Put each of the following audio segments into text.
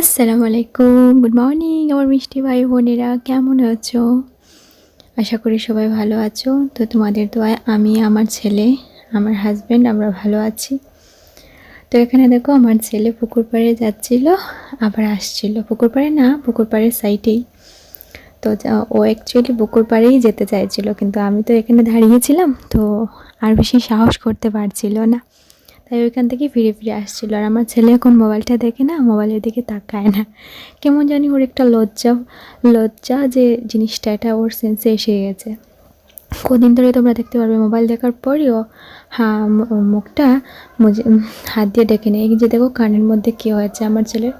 আসসালামু আলাইকুম good morning আমার মিষ্টি ভাই বোনেরা, কেমন আছো? আশা করি সবাই ভালো আছো। তো তোমাদের দোয়ায় আমি, আমার ছেলে, আমার হাজব্যান্ড আমরা ভালো আছি। তো এখানে দেখো আমার ছেলে পুকুর পাড়ে যাচ্ছিল, আবার আসছিল। পুকুর পাড়ে না, পুকুর পাড়ের সাইডেই তো ও অ্যাকচুয়ালি পুকুর পাড়েই যেতে চাইছিল, কিন্তু আমি তো এখানে দাঁড়িয়েছিলাম, তো আর বেশি সাহস করতে পারছিল না। তাই ওইখান থেকে ফিরে ফিরে আসছিল। আর আমার ছেলে এখন মোবাইলটা দেখে না, মোবাইলের দিকে তাকায় না। কেমন জানি ওর একটা লজ্জা লজ্জা যে জিনিসটা, এটা ওর সেন্সে এসে গেছে। কদিন ধরে তোমরা দেখতে পারবে, মোবাইল দেখার পরেও হ্যাঁ মুখটা হাত দিয়ে ডেকে নেয় এই যে দেখো, কানের মধ্যে কী হয়েছে? আমার ছেলের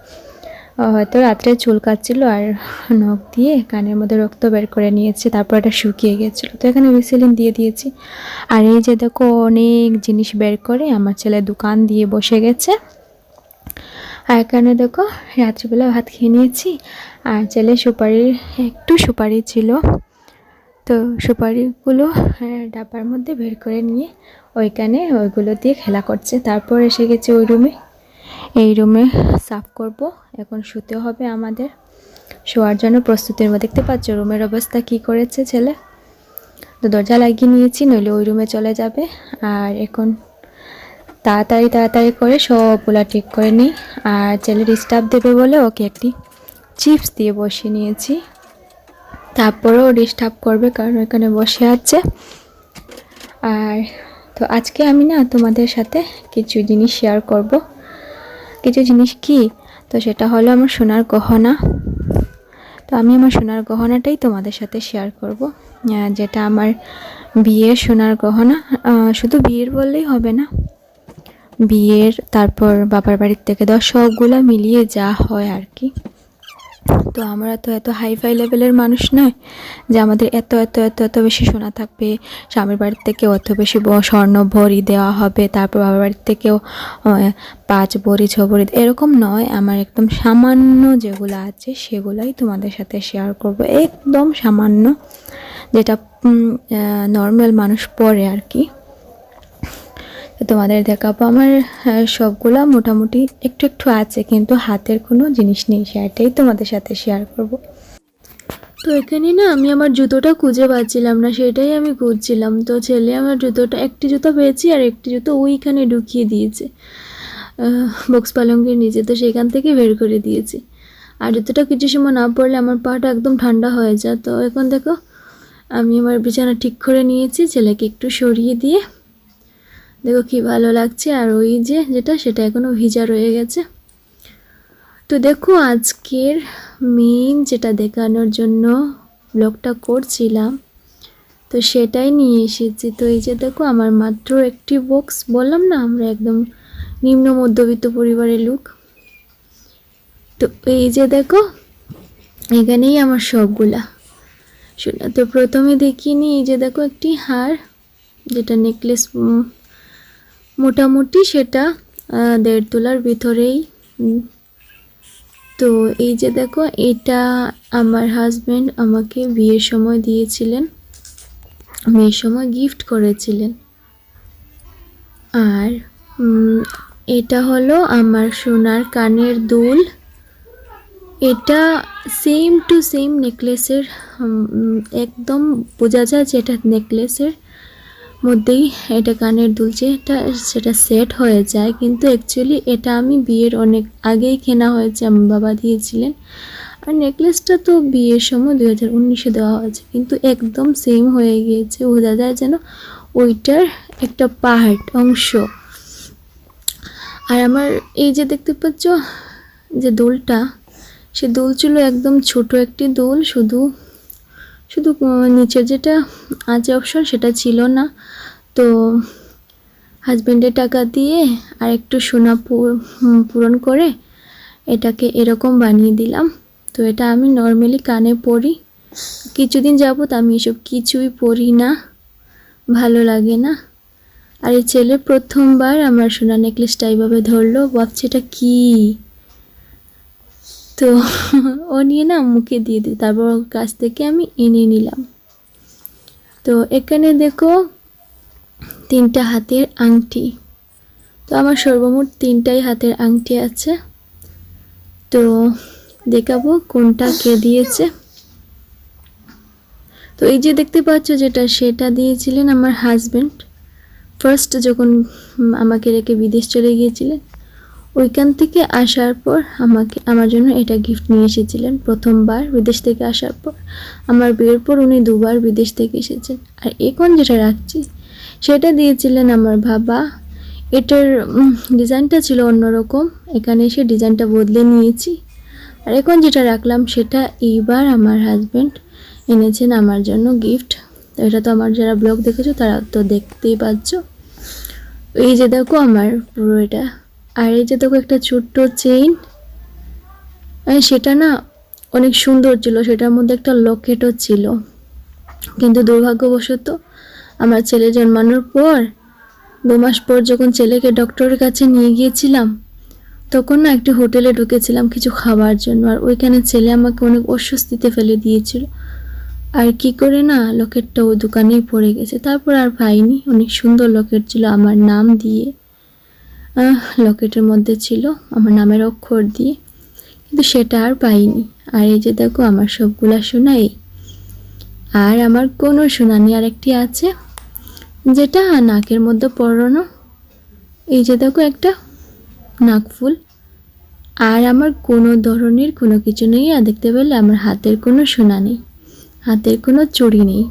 হয়তো রাত্রে চুল কাটছিল আর নখ দিয়ে কানের মধ্যে রক্ত বের করে নিয়েছে তারপর এটা শুকিয়ে গিয়েছিল তো এখানে ভিসেলিন দিয়ে দিয়েছি। আর এই যে দেখো অনেক জিনিস বের করে আমার ছেলে দোকান দিয়ে বসে গেছে। আর এখানে দেখো রাত্রিবেলা ভাত খেয়ে নিয়েছি। আর ছেলে সুপারির একটু সুপারি ছিল। তো সুপারিগুলো হ্যাঁ, ডাব্বার মধ্যে বের করে নিয়ে ওইখানে ওইগুলো দিয়ে খেলা করছে। তারপর এসে গেছে ওই রুমে এই রুমে সাফ করব। এখন শুতে হবে আমাদের। শোয়ার জন্য প্রস্তুতির মধ্যে। দেখতে পাচ্ছ রুমের অবস্থা কি করেছে ছেলে? তো দরজা লাগিয়ে নিয়েছি, নইলে ওই রুমে চলে যাবে। আর এখন তাড়াতাড়ি তাড়াতাড়ি করে সবগুলা ঠিক করে নিই। আর ছেলে ডিস্টার্ব দেবে বলে ওকে একটি চিপস দিয়ে বসিয়ে নিয়েছি। তারপরেও ডিস্টার্ব করবে কারণ ওখানে বসে আছে। আর তো আজকে আমি না তোমাদের সাথে কিছু জিনিস শেয়ার করব। কিছু জিনিস কি? তো সেটা হলো আমার সোনার গহনা। তো আমি আমার সোনার গহনাটাই তোমাদের সাথে শেয়ার করব। যেটা আমার বিয়ের সোনার গহনা। শুধু বিয়ের বললেই হবে না। বিয়ের, তারপর বাবার বাড়ির থেকে দশ সবগুলো মিলিয়ে যা হয় আর কি। তো আমরা তো এত হাই ফাই লেভেলের মানুষ নয় যে আমাদের এত এত এত এত বেশি সোনা থাকবে। স্বামীর বাড়ির থেকেও অত বেশি স্বর্ণ ভরি দেওয়া হবে, তারপর বাবার বাড়ির থেকেও পাঁচ ভরি ছ ভরি এরকম নয়। আমার একদম সামান্য যেগুলো আছে সেগুলাই তোমাদের সাথে শেয়ার করব। একদম সামান্য, যেটা নর্মাল মানুষ পরে আর কি। তোমাদের দেখাবো। আমার সবগুলা মোটামুটি একটু একটু আছে, কিন্তু হাতের কোনো জিনিস নেই, সেটাই তোমাদের সাথে শেয়ার করব। তো এখানে না আমি আমার জুতোটা খুঁজে পাচ্ছিলাম না, সেটাই আমি খুঁজছিলাম। তো ছেলে আমার জুতোটা, একটি জুতো পেয়েছি আর একটি জুতো ওইখানে ঢুকিয়ে দিয়েছে। বক্স পালঙ্কের নিচে, তো সেখান থেকে বের করে দিয়েছি। আর জুতোটা কিছু সময় না পড়লে আমার পাটা একদম ঠান্ডা হয়ে যায়। তো এখন দেখো, আমি আমার বিছানা ঠিক করে নিয়েছি, ছেলেকে একটু সরিয়ে দিয়ে দেখো কি ভালো লাগছে। আর ওই যে যেটা, সেটা এখনও ভিজা রয়ে গেছে। তো দেখো আজকের মেইন যেটা দেখানোর জন্য ব্লগটা করছিলাম, তো সেটাই নিয়ে এসেছি। তো এই যে দেখো, আমার মাত্র একটি বক্স বললাম না আমরা একদম নিম্ন মধ্যবিত্ত পরিবারের লোক। তো এই যে দেখো, এখানেই আমার সবগুলা। শোনা, তো প্রথমে দেখিনি এই যে দেখো একটি হার, যেটা নেকলেস মোটামুটি সেটা দেড় তোলার ভিতরেই। তো এই যে দেখো, এটা আমার হাজব্যান্ড আমাকে বিয়ের সময় দিয়েছিলেন। বিয়ের সময় গিফট করেছিলেন। আর এটা হলো আমার সোনার কানের দুল। এটা সেম টু সেম নেকলেসের একদম বোঝা যায় যে এটা নেকলেসের মধ্যেই এটা কানের দুল যেটা সেটা সেট হয়ে যায়। কিন্তু অ্যাকচুয়ালি এটা আমি বিয়ের অনেক আগেই কেনা হয়েছে, আমার বাবা দিয়েছিলেন। আর নেকলেসটা তো বিয়ের সময় দু হাজার উনিশে দেওয়া হয়েছে। কিন্তু একদম সেম হয়ে গিয়েছে। বোঝা যায় যেন ওইটার একটা পার্ট অংশ। আর আমার এই যে দেখতে পাচ্ছ যে দোলটা, সে দোল ছিল একদম ছোট একটি দোল, শুধু শুধু নিচের যেটা আছে অপশন সেটা ছিল না। তো হাজব্যান্ডের টাকা দিয়ে আর একটু সোনা পূর- পূরণ করে এটাকে এরকম বানিয়ে দিলাম। তো এটা আমি নর্মালি কানে পরি। কিছুদিন যাব যাবত আমি এসব কিছুই পরি না। ভালো লাগে না। আর এই ছেলে প্রথমবার আমার সোনা নেকলেসটা এইভাবে ধরলো। ভাবছে এটা কী? তো ও নিয়ে না মুখে দিয়ে দিই। তারপর ওর কাছ থেকে আমি এনে নিলাম। তো এখানে দেখো তিনটা হাতের আংটি। তো আমার সর্বমোট তিনটাই হাতের আংটি আছে। তো দেখাবো কোনটা কে দিয়েছে। তো এই যে দেখতে পাচ্ছ যেটা, সেটা দিয়েছিলেন আমার হাজবেন্ড ফার্স্ট যখন আমাকে রেখে বিদেশ চলে গিয়েছিলেন ওইখান থেকে আসার পর আমাকে, আমার জন্য এটা গিফট নিয়ে এসেছিলেন প্রথমবার বিদেশ থেকে আসার পর। আমার বিয়ের পর উনি দুবার বিদেশ থেকে এসেছেন। আর এখন যেটা রাখছি? সেটা দিয়েছিলেন আমার বাবা। এটার ডিজাইনটা ছিল অন্যরকম। এখানে এসে ডিজাইনটা বদলে নিয়েছি। আর এখন যেটা রাখলাম সেটা এইবার আমার হাজবেন্ড এনেছেন আমার জন্য গিফট তো এটা তো আমার যারা ব্লগ দেখেছ তারা তো দেখতেই পাচ্ছ। এই যে দেখো আমার পুরো এটা আর এই যে দেখো একটা ছোট্ট চেইন সেটা না অনেক সুন্দর ছিল, সেটার মধ্যে একটা লকেটও ছিল। কিন্তু দুর্ভাগ্যবশত আমার ছেলে জন্মানোর পর, দু মাস পর যখন ছেলেকে ডক্টরের কাছে নিয়ে গিয়েছিলাম, তখন না একটি হোটেলে ঢুকেছিলাম কিছু খাবার জন্য। আর ওইখানে ছেলে আমাকে অনেক অস্বস্তিতে ফেলে দিয়েছিল। আর কি করে না লকেটটা ওই দোকানেই পড়ে গেছে। তারপর আর পাইনি। অনেক সুন্দর লকেট ছিল আমার নাম দিয়ে। লকেটের মধ্যে ছিল আমার নামের অক্ষর দিয়ে, কিন্তু সেটা আর পাইনি। আর এই যে দেখো, আমার সবগুলা সোনা এই আর আমার কোনো সোনা আর একটি আছে, যেটা নাকের মধ্যে পরানো। এই যে দেখো একটা নাকফুল আর আমার কোনো ধরনের কোনো কিছু নেই, আর দেখতে পেলে আমার হাতের কোনো সোনা নেই, হাতের কোনো চড়ি নেই।